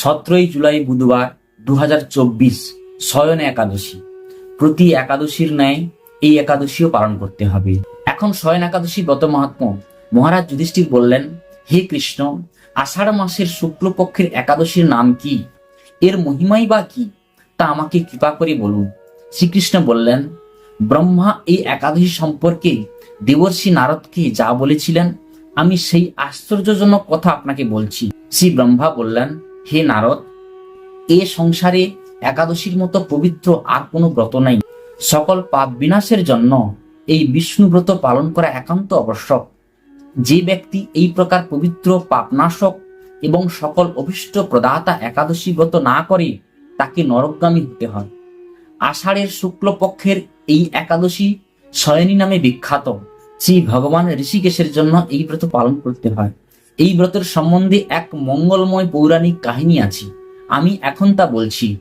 সতেরোই জুলাই বুধবার দু হাজার চব্বিশ শয়ন একাদশী। প্রতি একাদশীর ন্যায় এই একাদশীও পালন করতে হবে। এখন শয়ন একাদশী গত মহাত্ম মহারাজ যুধিষ্ঠির বললেন, হে কৃষ্ণ, আষাঢ় মাসের শুক্লপক্ষের একাদশীর নাম কি? এর মহিমাই বা কি? তা আমাকে কৃপা করে বলুন। শ্রীকৃষ্ণ বললেন, ব্রহ্মা এই একাদশী সম্পর্কে দেবর্ষি নারদকে যা বলেছিলেন, আমি সেই আশ্চর্যজনক কথা আপনাকে বলছি। শ্রী ব্রহ্মা বললেন হে নারদ, এ সংসারে একাদশীর মতো পবিত্র আর কোনো ব্রত নাই। সকল পাপ বিনাশের জন্য এই বিষ্ণু ব্রত পালন করা একান্ত আবশ্যক। যে ব্যক্তি এই প্রকার পবিত্র পাপনাশক এবং সকল অভিষ্ট প্রদাতা একাদশী ব্রত না করে, তাকে নরকগামী হতে হয়। আষাঢ়ের শুক্লপক্ষের এই একাদশী শয়নী নামে বিখ্যাত। শ্রী ভগবান ঋষিকেশের জন্য এই ব্রত পালন করতে হয়। এই ব্রতের সম্বন্ধে এক মঙ্গলময় পৌরাণিক কাহিনী আছে। আমি এখন তা বলছি।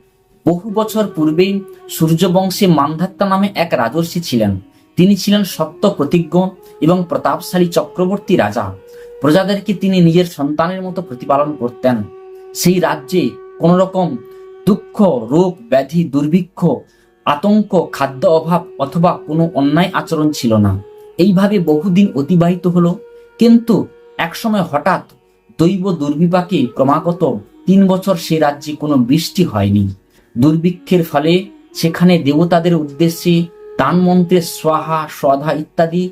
বহু বছর পূর্বেই সূর্যবংশে মান্ধাত্তা নামে এক রাজর্ষি ছিলেন। তিনি ছিলেন সত্য প্রতিজ্ঞ এবং প্রতাপশালী চক্রবর্তী রাজা। প্রজাদেরকে তিনি নিজের সন্তানের মতো প্রতিপালন করতেন। সেই রাজ্যে কোন রকম দুঃখ, রোগ, ব্যাধি, দুর্ভিক্ষ, আতঙ্ক, খাদ্য অভাব অথবা কোনো অন্যায় আচরণ ছিল না। এইভাবে বহুদিন অতিবাহিত হলো। কিন্তু একসময় হঠাৎ দৈব দুর্বিপাকে ক্রমাগত তিন বছর সে রাজ্যে কোনো বৃষ্টি হয়নি। দুর্ভিক্ষের ফলে সেখানে দেবতাদের উদ্দেশ্যে তান মন্ত্রের স্বাহা, স্বধা ইত্যাদি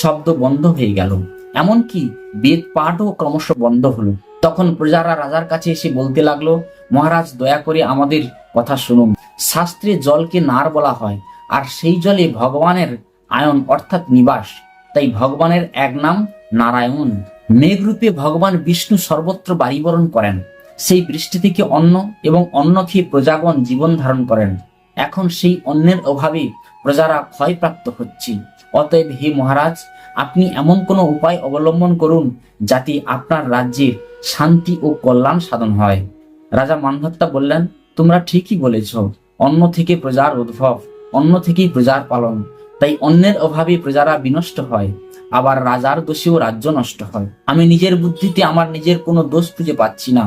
শব্দ বন্ধ হয়ে গেল। এমনকি বেদ পাঠও ক্রমশ বন্ধ হলো। তখন প্রজারা রাজার কাছে এসে বলতে লাগল, মহারাজ, দয়া করে আমাদের কথা শুনুন। শাস্ত্রে জলকে নার বলা হয়, আর সেই জলে ভগবানের আয়ন অর্থাৎ নিবাস। তাই ভগবানের এক নাম নারায়ণ। মেঘরূপে ভগবান বিষ্ণু সর্বত্র বাড়িবরণ করেন। সেই বৃষ্টি থেকে অন্ন এবং অন্ন খেয়ে প্রজাগণ জীবন ধারণ করেন। এখন সেই অন্নের অভাবে প্রজারা ক্ষয়প্রাপ্ত হচ্ছে। অতএব হে মহারাজ, আপনি এমন কোনো উপায় অবলম্বন করুন যাতে আপনার রাজ্যের শান্তি ও কল্যাণ সাধন হয়। রাজা মানধত্তা বললেন, তোমরা ঠিকই বলেছ। অন্ন থেকে প্রজার উদ্ভব, অন্ন থেকেই প্রজার পালন। তাই অন্যের অভাবে প্রজারা বিনষ্ট হয়, আবার রাজার দোষেও রাজ্য নষ্ট হয়। আমি নিজের বুদ্ধিতে আমার নিজের কোনো দোষ খুঁজে পাচ্ছি না।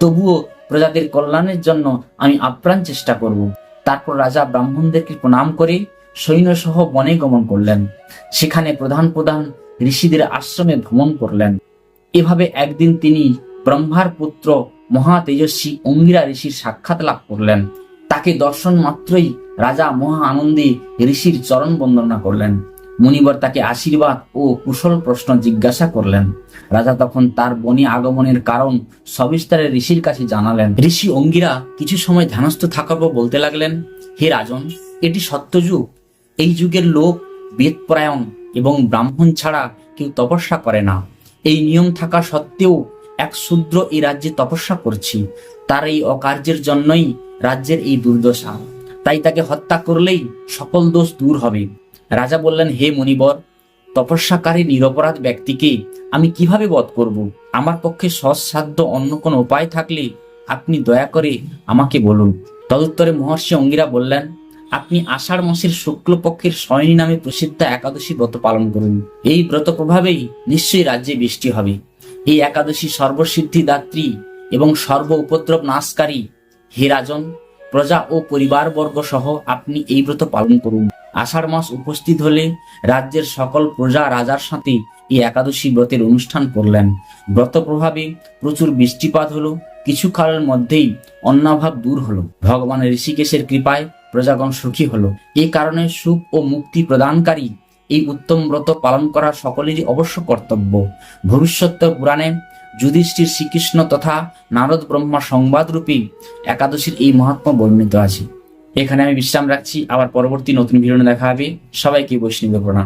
তবুও প্রজাদের কল্যাণের জন্য আমি আপ্রাণ চেষ্টা করব। তারপর রাজা ব্রাহ্মণদেরকে প্রণাম করে সৈন্যসহ বনে গমন করলেন। সেখানে প্রধান প্রধান ঋষিদের আশ্রমে ভ্রমণ করলেন। এভাবে একদিন তিনি ব্রহ্মার পুত্র মহা তেজস্বী অঙ্গিরা ঋষির সাক্ষাৎ লাভ করলেন। তাকে দর্শন মাত্রই রাজা মহা আনন্দে ঋষির চরণ বন্দনা করলেন। মুনিবর তাকে আশীর্বাদ ও কুশল প্রশ্ন জিজ্ঞাসা করলেন। রাজা তখন তার বনি আগমনের কারণ সবিস্তারে ঋষির কাছে জানালেন। ঋষি অঙ্গিরা কিছু সময় ধ্যানস্থ থাকার পর বলতে লাগলেন, হে রাজন, এটি সত্যযুগ এই যুগের লোক বেদপরায়ণ এবং ব্রাহ্মণ ছাড়া কেউ তপস্যা করে না। এই নিয়ম থাকা সত্ত্বেও এক শূদ্র এই রাজ্যে তপস্যা করছি। তার এই অকার্যের জন্যই রাজ্যের এই দুর্দশা। তাই তাকে হত্যা করলেই সকল দোষ দূর হবে। রাজা বললেন, হে মণিবর, তপস্যাকারী নিরপরাধ ব্যক্তিকে আমি কীভাবে বধ করব? আমার পক্ষে সৎসাধ্য অন্য কোনো উপায় থাকলে আপনি দয়া করে আমাকে বলুন। তদুত্তরে মহর্ষি অঙ্গিরা বললেন, আপনি আষাঢ় মাসের শুক্লপক্ষের শয়নী নামে প্রসিদ্ধ একাদশী ব্রত পালন করুন। এই ব্রত প্রভাবেই নিশ্চয়ই রাজ্যে বৃষ্টি হবে। এই একাদশী সর্বসিদ্ধি দাত্রী এবং সর্ব উপদ্রব নাশকারী হে রাজন প্রজা ও পরিবারবর্গ সহ আপনি এই ব্রত পালন করুন। আষাঢ় মাস উপস্থিত হলে রাজ্যের সকল প্রজা রাজার সাথে এই একাদশী ব্রতের অনুষ্ঠান করলেন। ব্রত প্রভাবে প্রচুর বৃষ্টিপাত হলো, কিছু কালের মধ্যেই অন্নাভাব দূর হলো। ভগবান ঋষিকেশের কৃপায় প্রজাগণ সুখী হলো। এই কারণে সুখ ও মুক্তি প্রদানকারী এই উত্তম ব্রত পালন করা সকলেরই অবশ্য কর্তব্য। ভবিষ্যৎ পুরাণে যুধিষ্ঠির শ্রীকৃষ্ণ তথা নারদ ব্রহ্মা সংবাদ রূপে একাদশীর এই মহাত্মা বর্ণিত আছে। এখানে আমি বিশ্রাম রাখছি। আবার পরবর্তী নতুন ভিডিও দেখা হবে। সবাইকে বৈষ্ণব প্রণাম।